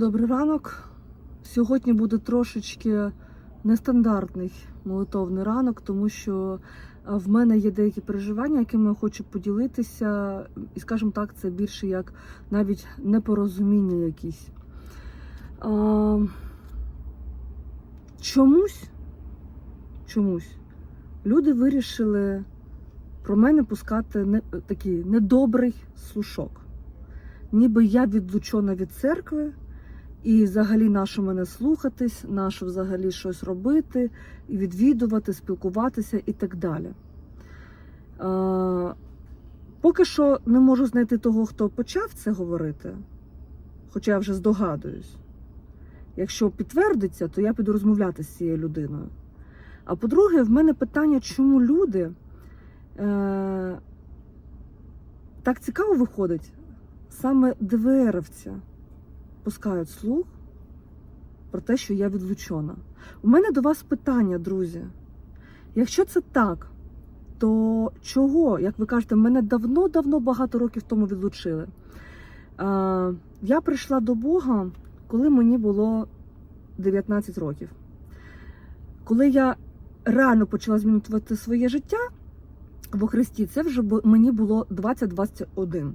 Добрий ранок. Сьогодні буде трошечки нестандартний молитовний ранок, тому що в мене є деякі переживання, якими я хочу поділитися, і, скажімо так, це більше як навіть непорозуміння якісь. А, чомусь, чомусь люди вирішили про мене пускати не, такий недобрий слушок. Ніби я відлучена від церкви, і взагалі нащо мене слухатись, нащо взагалі щось робити, відвідувати, спілкуватися і так далі. Поки що не можу знайти того, хто почав це говорити, хоча я вже здогадуюсь. Якщо підтвердиться, то я піду розмовляти з цією людиною. А по-друге, в мене питання, чому люди е, так цікаво виходить, саме ДВРівця пускають слух про те, що я відлучена. У мене до вас питання, друзі. Якщо це так, то чого, як ви кажете, мене давно-давно багато років тому відлучили. Я прийшла до Бога, коли мені було 19 років. Коли я реально почала змінювати своє життя во Христі, це вже мені було 20-21.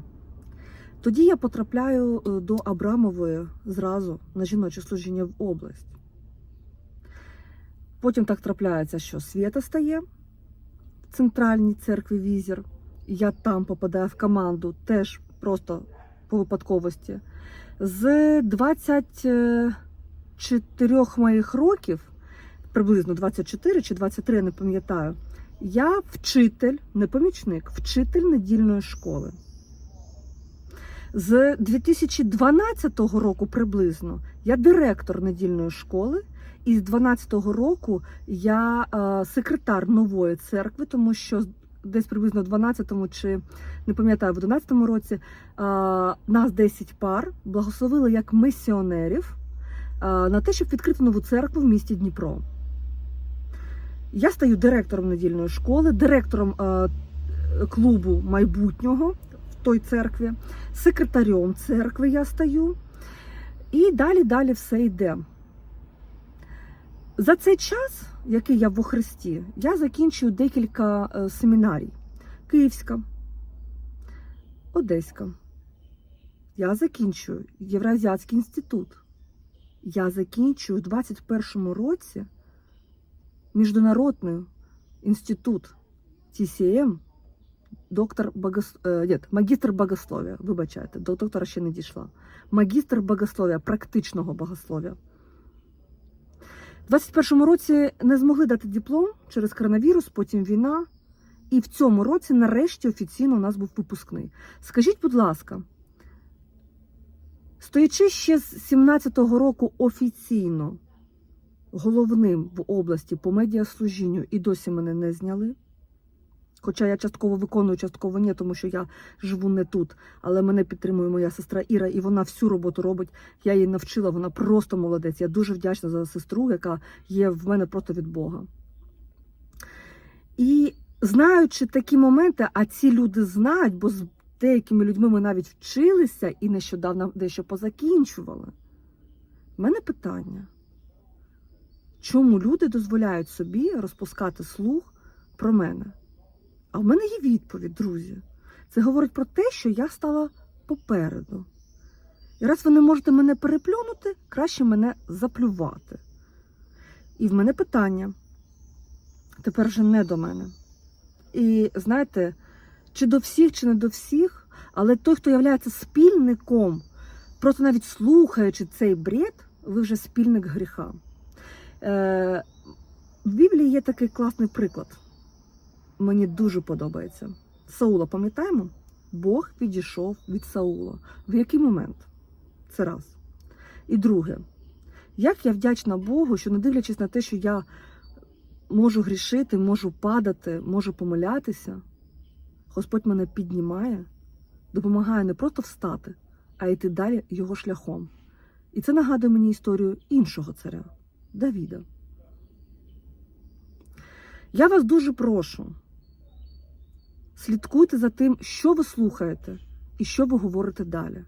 Тоді я потрапляю е, до Абрамової зразу на жіноче служіння в область. Потім так трапляється, що свята стає в центральній церкві Візір. Я там попадаю в команду теж просто по випадковості. З 24 моїх років, приблизно 24 чи 23, я не пам'ятаю, я вчитель, не помічник, вчитель недільної школи. З 2012 року приблизно я директор недільної школи, і з 2012 року я е, секретар нової церкви, тому що десь приблизно в 12-му чи не пам'ятаю, в 11-му році е, нас 10 пар благословили як місіонерів е, на те, щоб відкрити нову церкву в місті Дніпро. Я стаю директором недільної школи, директором клубу майбутнього той церкві, секретарем церкви я стаю. І далі далі все йде. За цей час, який я во Христі, я закінчую декілька е, семінарій: Київська, Одеська. Я закінчую Євразіатський інститут. Я закінчую в 21-му році Міжнародний інститут TCM, доктор богос... е, ні, магістр богослов'я. Вибачайте, до доктора ще не дійшла. Магістр богослов'я, практичного богослов'я. У 21-му році не змогли дати диплом через коронавірус, потім війна. І в цьому році, нарешті, офіційно у нас був випускний. Скажіть, будь ласка, стоячи ще з 17-го року офіційно головним в області по медіаслужінню, і досі мене не зняли. Хоча я частково виконую, частково ні, тому що я живу не тут. Але мене підтримує моя сестра Іра, і вона всю роботу робить. Я її навчила, вона просто молодець. Я дуже вдячна за сестру, яка є в мене просто від Бога. І знаючи такі моменти, а ці люди знають, бо з деякими людьми ми навіть вчилися і нещодавно дещо позакінчували. У мене питання. Чому люди дозволяють собі розпускати слух про мене? А в мене є відповідь, друзі. Це говорить про те, що я стала попереду. І раз ви не можете мене переплюнути, краще мене заплювати. І в мене питання тепер вже не до мене. І знаєте, чи до всіх, чи не до всіх, але той, хто є спільником, просто навіть слухаючи цей бред, ви вже спільник гріха. Е, в Біблії є такий класний приклад. Мені дуже подобається. Саула, пам'ятаємо? Бог підійшов від Саула. В який момент? Це раз. І друге, як я вдячна Богу, що не дивлячись на те, що я можу грішити, можу падати, можу помилятися, Господь мене піднімає, допомагає не просто встати, а йти далі його шляхом. І це нагадує мені історію іншого царя Давіда. Я вас дуже прошу, слідкуйте за тим, що ви слухаєте і що ви говорите далі.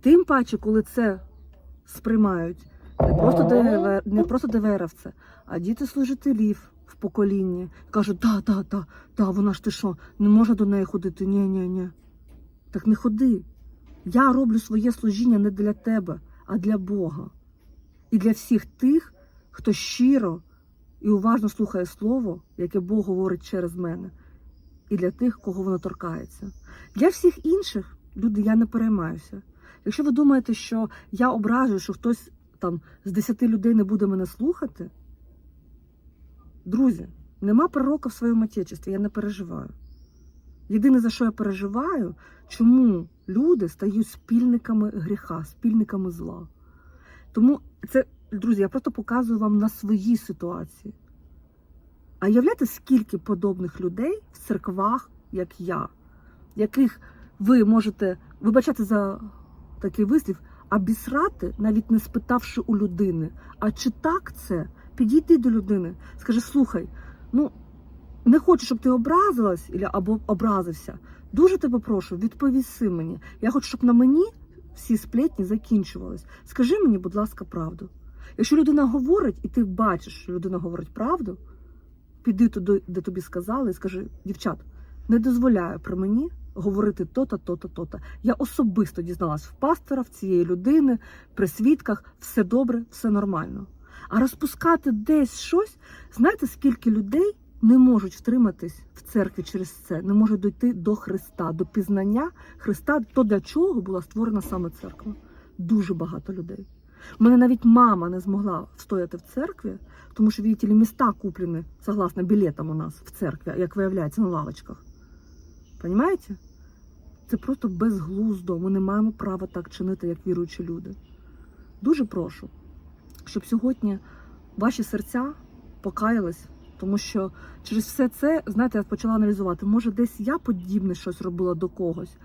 Тим паче, коли це сприймають не просто ДВР, не просто ДВРівце, а діти служителів в поколінні. Кажуть, да, да, да, да, вона ж ти що, не можна до неї ходити. Ні, ні, ні. Так не ходи. Я роблю своє служіння не для тебе, а для Бога. І для всіх тих, хто щиро і уважно слухає слово, яке Бог говорить через мене, і для тих, кого воно торкається. Для всіх інших, люди, я не переймаюся. Якщо ви думаєте, що я ображую, що хтось там з десяти людей не буде мене слухати, друзі, нема пророка в своєму отечестві, я не переживаю. Єдине, за що я переживаю, чому люди стають спільниками гріха, спільниками зла. Тому це, друзі, я просто показую вам на своїй ситуації. А являєте, скільки подобних людей в церквах, як я, яких ви можете вибачати за такий вислів, обісрати, навіть не спитавши у людини, а чи так це? Підійди до людини, скажи, слухай, ну не хочу, щоб ти образилась або образився. Дуже тебе прошу, відповіси мені. Я хочу, щоб на мені всі сплетні закінчувались. Скажи мені, будь ласка, правду. Якщо людина говорить, і ти бачиш, що людина говорить правду, піди туди, де тобі сказали, і скажи, дівчат, не дозволяю при мені говорити то-то, то-то, то-то. Я особисто дізналась в пастора, в цієї людини, при свідках, все добре, все нормально. А розпускати десь щось, знаєте, скільки людей не можуть втриматись в церкві через це, не можуть дійти до Христа, до пізнання Христа, то для чого була створена саме церква. Дуже багато людей. У мене навіть мама не змогла встояти в церкві, тому що видите ли, міста куплені согласно білетам у нас в церкві, як виявляється, на лавочках. Понимаєте? Це просто безглуздо. Ми не маємо права так чинити, як віруючі люди. Дуже прошу, щоб сьогодні ваші серця покаялись, тому що через все це, знаєте, я почала аналізувати, може, десь я подібне щось робила до когось.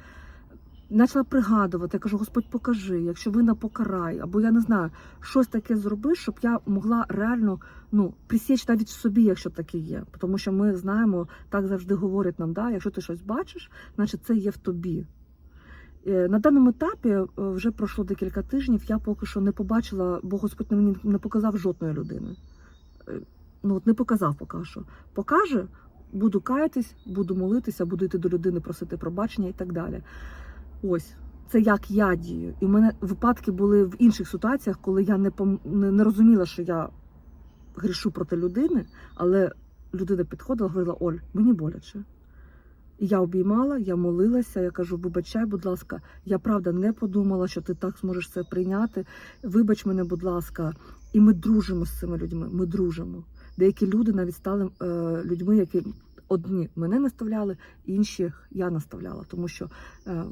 Почала пригадувати, я кажу, Господь, покажи, якщо вина покарай, або я не знаю, щось таке зроби, щоб я могла реально ну, присіч навіть собі, якщо таке є. Тому що ми знаємо, так завжди говорять нам, да, якщо ти щось бачиш, значить це є в тобі. Е, На даному етапі е, вже пройшло декілька тижнів, я поки що не побачила, бо Господь мені не показав жодної людини. Е, Ну, от не показав поки що. Покаже, буду каятись, буду молитися, буду йти до людини, просити пробачення і так далі. Ось. Це як я дію. І в мене випадки були в інших ситуаціях, коли я не, пом... не, розуміла, що я грішу проти людини, але людина підходила, говорила: Оль, мені боляче. І я обіймала, я молилася, я кажу, вибачай, будь ласка, я правда не подумала, що ти так зможеш це прийняти. Вибач мене, будь ласка, і ми дружимо з цими людьми. Ми дружимо. Деякі люди навіть стали е, людьми, які одні мене наставляли, інших я наставляла, тому що е,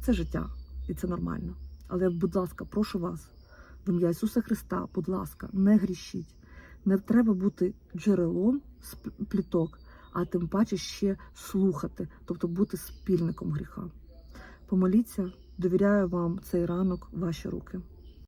це життя і це нормально. Але, будь ласка, прошу вас, в ім'я Ісуса Христа, будь ласка, не грішіть. Не треба бути джерелом пліток, а тим паче ще слухати, тобто бути спільником гріха. Помоліться, довіряю вам цей ранок ваші руки.